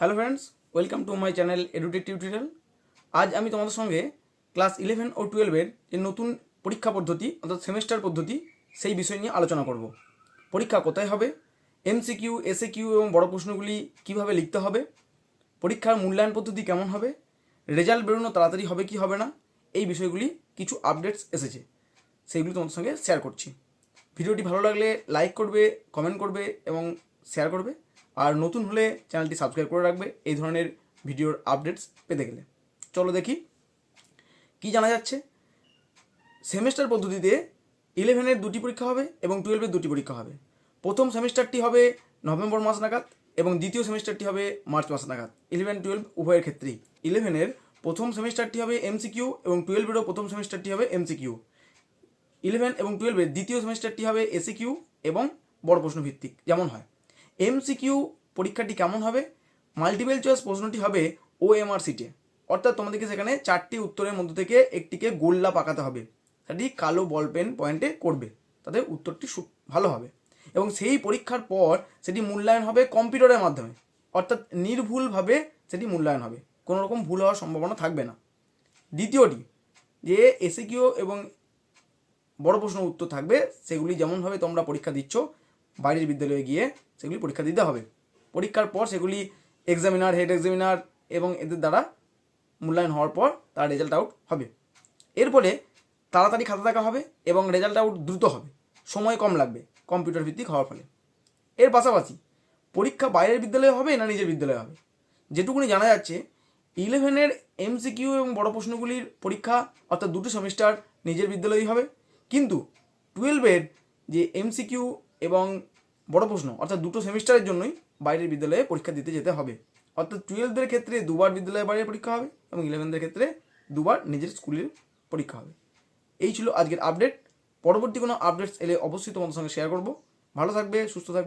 Hello friends welcome to my channel Edutech tutorial আজ আমি তোমাদের সঙ্গে ক্লাস ইলেভেন ও টুয়েলভের যে নতুন পরীক্ষা পদ্ধতি, অর্থাৎ সেমেস্টার পদ্ধতি, সেই বিষয় নিয়ে আলোচনা করব। পরীক্ষা কোথায় হবে এমসিকিউ এসএ কিউ এবং বড় প্রশ্নগুলি কীভাবে লিখতে হবে, পরীক্ষার মূল্যায়ন পদ্ধতি কেমন হবে রেজাল্ট বেরোনো তাড়াতাড়ি হবে কি হবে না, এই বিষয়গুলি কিছু আপডেটস এসেছে, সেইগুলি তোমাদের সঙ্গে শেয়ার করছি। ভিডিওটি ভালো লাগলে লাইক করবে কমেন্ট করবে এবং শেয়ার করবে। আর নতুন হলে চ্যানেলটি সাবস্ক্রাইব করে রাখবে এই ধরনের ভিডিওর আপডেটস পেতে গেলে। চলো দেখি, কি জানা যাচ্ছে? সেমেস্টার পদ্ধতিতে ইলেভেনের দুটি পরীক্ষা হবে এবং টুয়েলভের দুটি পরীক্ষা হবে। প্রথম সেমিস্টারটি হবে নভেম্বর মাস নাগাদ এবং দ্বিতীয় সেমিস্টারটি হবে মার্চ মাস নাগাদ। ইলেভেন, টুয়েলভ উভয়ের ক্ষেত্রেই। ইলেভেনের প্রথম সেমিস্টারটি হবে এমসিকিউ এবং টুয়েলভেরও প্রথম সেমিস্টারটি হবে এমসিকিউ। ইলেভেন এবং টুয়েলভের দ্বিতীয় সেমিস্টারটি হবে এসিকিউ এবং বড় প্রশ্ন ভিত্তিক যেমন হয়। এমসিকিউ পরীক্ষাটি কেমন হবে? মাল্টিপল চয়েস প্রশ্নটি হবে ও এম অর্থাৎ তোমাদেরকে সেখানে চারটি উত্তরের মধ্যে থেকে একটিকে গোল্লা পাকাতে হবে। সেটি কালো বল পেন পয়েন্টে করবে। তাতে উত্তরটি ভালো হবে। এবং সেই পরীক্ষার পর সেটি মূল্যায়ন হবে কম্পিউটারের মাধ্যমে। অর্থাৎ নির্ভুলভাবে সেটি মূল্যায়ন হবে। কোনো রকম ভুল হওয়ার সম্ভাবনা থাকবে না। দ্বিতীয়টি, যে এসে এবং বড় প্রশ্ন উত্তর থাকবে, সেগুলি যেমনভাবে তোমরা পরীক্ষা দিচ্ছ বাইরের বিদ্যালয়ে গিয়ে সেগুলি পরীক্ষা দিতে হবে। পরীক্ষার পর সেগুলি এক্সামিনার হেড এক্সামিনার এবং এদের দ্বারা মূল্যায়ন হওয়ার পর তার রেজাল্ট আউট হবে। এর ফলে তাড়াতাড়ি খাতা দেখা হবে এবং রেজাল্ট আউট দ্রুত হবে। সময় কম লাগবে কম্পিউটার ভিত্তিক হওয়ার ফলে। এর পাশাপাশি পরীক্ষা বাইরের বিদ্যালয়ে হবে না নিজের বিদ্যালয়ে হবে? যেটুকুনি জানা যাচ্ছে ইলেভেনের এমসিকিউ এবং বড় প্রশ্নগুলির পরীক্ষা অর্থাৎ দুটো সেমিস্টার নিজের বিদ্যালয়েই হবে। কিন্তু টুয়েলভের যে এমসিকিউ এবং বড় প্রশ্ন, অর্থাৎ দুটো সেমিস্টারের জন্যই বাইরের বিদ্যালয়ে পরীক্ষা দিতে যেতে হবে। অর্থাৎ টুয়েলভদের ক্ষেত্রে দুবার বিদ্যালয়ে বাইরে পরীক্ষা হবে এবং ইলেভেনদের ক্ষেত্রে দুবার নিজের স্কুলের পরীক্ষা হবে। এই ছিল আজকের আপডেট পরবর্তী কোনো আপডেটস এলে অবশ্যই তোমাদের সঙ্গে শেয়ার করব। ভালো থাকবে, সুস্থ থাকবে।